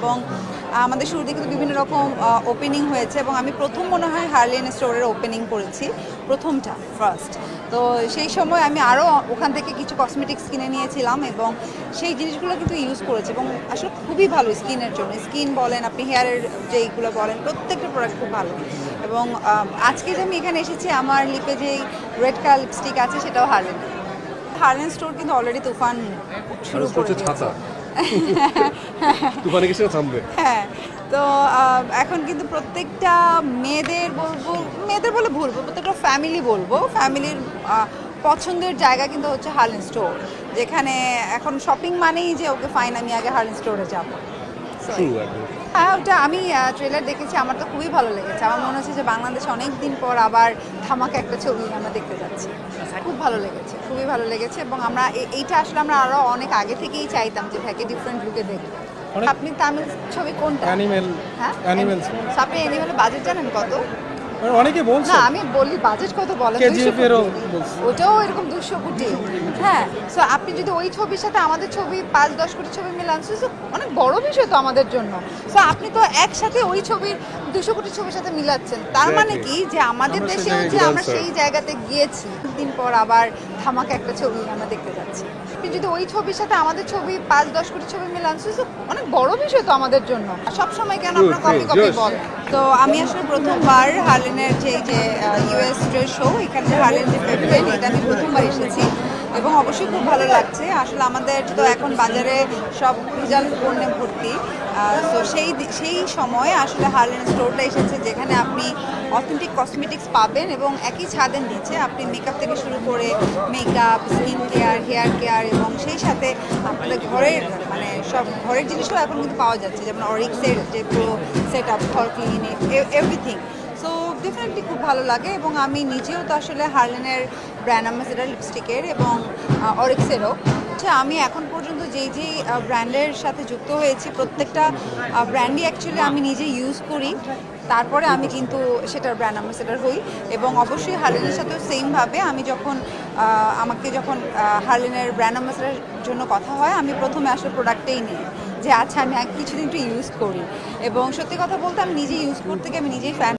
এবং আমাদের শুরুতে কিন্তু বিভিন্ন রকম ওপেনিং হয়েছে এবং আমি প্রথম মনে হয় হার্লিন স্টোরের ওপেনিং করেছি প্রথমটা ফার্স্ট তো সেই সময় আমি আরও ওখান থেকে কিছু কসমেটিক্স কিনে নিয়েছিলাম এবং সেই জিনিসগুলো কিন্তু ইউজ করেছি এবং আসলে খুবই ভালো স্কিনের জন্য। স্কিন বলেন আপনি হেয়ারের যেইগুলো বলেন প্রত্যেকটা প্রোডাক্ট খুব ভালো। এবং আজকে যে আমি এখানে এসেছি আমার লিপে যেই রেড কালার লিপস্টিক আছে সেটাও হার্লেন হার্লেন স্টোর কিন্তু অলরেডি তুফান শুরু করে তুফানে গেছে থামবে। হ্যাঁ তো এখন কিন্তু প্রত্যেকটা মেয়েদের বলব, মেয়েদের বলে ভুলবো প্রত্যেকটা ফ্যামিলি বলব। ফ্যামিলির পছন্দের জায়গা কিন্তু হচ্ছে হার্লেন স্টোর যেখানে এখন শপিং মানেই যে, ওকে ফাইন আমি আগে হার্লেন স্টোরে যাব। হ্যাঁ ওটা আমি ট্রেলার দেখেছি আমার তো খুবই ভালো লেগেছে। আমার মনে হচ্ছে যে বাংলাদেশ অনেকদিন পর আবার ধামাকা একটা ছবি আমরা দেখতে যাচ্ছি। খুব ভালো লেগেছে খুবই ভালো লেগেছে এবং আমরা এইটা আসলে আমরা আরও অনেক আগে থেকেই চাইতাম যে ভাইকে ডিফারেন্ট লুকে দেখব। আপনি তামিল ছবি কোনটা? অ্যানিমেল হ্যাঁ? অ্যানিমেলস So, আপনি অ্যানিমেলের বাজেট জানেন কত? অনেকে বলছে না আমি বলি বাজেট কত বলেন KGF 200 এরও ওটাও এরকম দুশো কোটি। হ্যাঁ সো আপনি যদি ওই ছবির সাথে আমাদের ছবি পাঁচ দশ কোটি ছবি মিলান so অনেক বড় বিষয় তো আমাদের জন্য। সো আপনি তো একসাথে ওই ছবির দুশো কোটি ছবির সাথে মিলাচ্ছেন। তার মানে কি যে আমাদের আমরা দেশেও যে আমরা সেই জায়গাতে গিয়েছি দিন পর আবার ধামাকা একটা ছবি আমরা দেখতে যাচ্ছি। আপনি যদি ওই ছবির সাথে আমাদের ছবি পাঁচ দশ কোটি ছবি মিলান so অনেক বড় বিষয় তো আমাদের জন্য। সব সময় কেন আপনার কপি কপি বলেন? তো আমি আসলে প্রথমবার হার্লেনের যে যে ইউএস ট্রেড শো এখানে যে হার্লেন যে প্রেসিডেন্ট এটা আমি প্রথমবার এসেছি এবং অবশ্যই খুব ভালো লাগছে। আসলে আমাদের তো এখন বাজারে সব ভেজাল পণ্যে ভর্তি তো সেই সেই সময়ে আসলে হার্লেন স্টোরটা এসেছে যেখানে আপনি অথেন্টিক কসমেটিক্স পাবেন এবং একই ছাদের নিচে আপনি মেকআপ থেকে শুরু করে makeup skin care hair care এবং সেই সাথে আপনাদের ঘরের মানে সব ঘরের জিনিসও এখন কিন্তু পাওয়া যাচ্ছে। যেমন অরিক্সের যে পুরো সেট আপ ঘর ক্লিন এভরিথিং সো ডেফিনেটলি খুব ভালো লাগে এবং আমি নিজেও তো আসলে হার্লেনের ব্র্যান্ড অ্যাম্বাসেডার লিপস্টিকের এবং অরিক্সেরও আচ্ছা আমি এখন পর্যন্ত যেই যেই ব্র্যান্ডের সাথে যুক্ত হয়েছি, প্রত্যেকটা ব্র্যান্ডই অ্যাকচুয়ালি আমি নিজে ইউজ করি। তারপরে আমি কিন্তু সেটার ব্র্যান্ড অ্যাম্বাসেডার হই এবং অবশ্যই হার্লেনের সাথেও সেমভাবে আমি যখন আমাকে যখন হার্লেনের ব্র্যান্ড অ্যাম্বাসেডার জন্য কথা হয়, আমি প্রথমে আসলে প্রোডাক্টেই নিই। যে আচ্ছা আমি কিছুদিন একটু ইউজ করি। এবং সত্যি কথা বলতে আমি নিজে ইউজ করতে গিয়ে আমি নিজেই ফ্যান